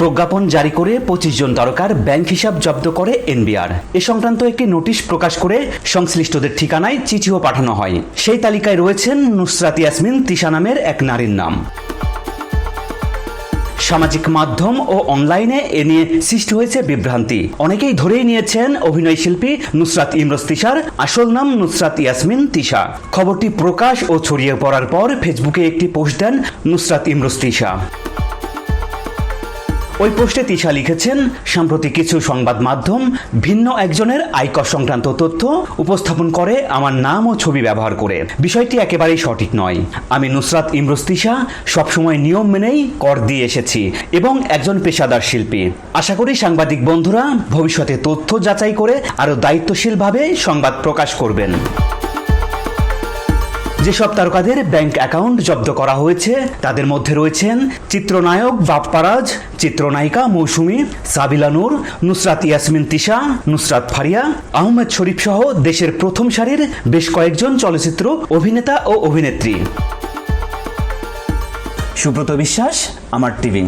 প্রজ্ঞাপন জারি করে পঁচিশ জন তারকার ব্যাংক হিসাব জব্দ করে এনবিআর। এ সংক্রান্ত একটি নোটিশ প্রকাশ করে সংশ্লিষ্টদের ঠিকানায় চিঠিও পাঠানো হয়। সেই তালিকায় রয়েছেন নুসরাত ইয়াসমিন, তিশা নামের এক নারীর নাম। সামাজিক মাধ্যম ও অনলাইনে এ নিয়ে সৃষ্টি হয়েছে বিভ্রান্তি। অনেকেই ধরেই নিয়েছেন অভিনয় শিল্পী নুসরাত ইমরোজ তিশার আসল নাম নুসরাত ইয়াসমিন, তিশা। খবরটি প্রকাশ ও ছড়িয়ে পড়ার পর ফেসবুকে একটি পোস্ট দেন নুসরাত ইমরোজ তিশা। ওই পোস্টে তিশা লিখেছেন, সাম্প্রতিক কিছু সংবাদ মাধ্যম ভিন্ন একজনের আয়কর সংক্রান্ত তথ্য উপস্থাপন করে আমার নাম ও ছবি ব্যবহার করে। বিষয়টি একেবারেই সঠিক নয়। আমি নুসরাত ইমরোজ তিশা, সবসময় নিয়ম মেনেই কর দিয়ে এসেছি এবং একজন পেশাদার শিল্পী। আশা করি সাংবাদিক বন্ধুরা ভবিষ্যতে তথ্য যাচাই করে আরও দায়িত্বশীলভাবে সংবাদ প্রকাশ করবেন। যেসব তারকাদের ব্যাংক অ্যাকাউন্ট জব্দ করা হয়েছে, তাদের মধ্যে রয়েছেন চিত্রনায়ক বাপ্পারাজ, চিত্রনায়িকা মৌসুমী, সাবিলা নূর, নুসরাত ইয়াসমিন তিশা, নুসরাত ফারিয়া, আহমেদ শরীফ সহ দেশের প্রথম সারির বেশ কয়েকজন চলচ্চিত্র অভিনেতা ও অভিনেত্রী। সুব্রত বিশ্বাস, আমার টিভি।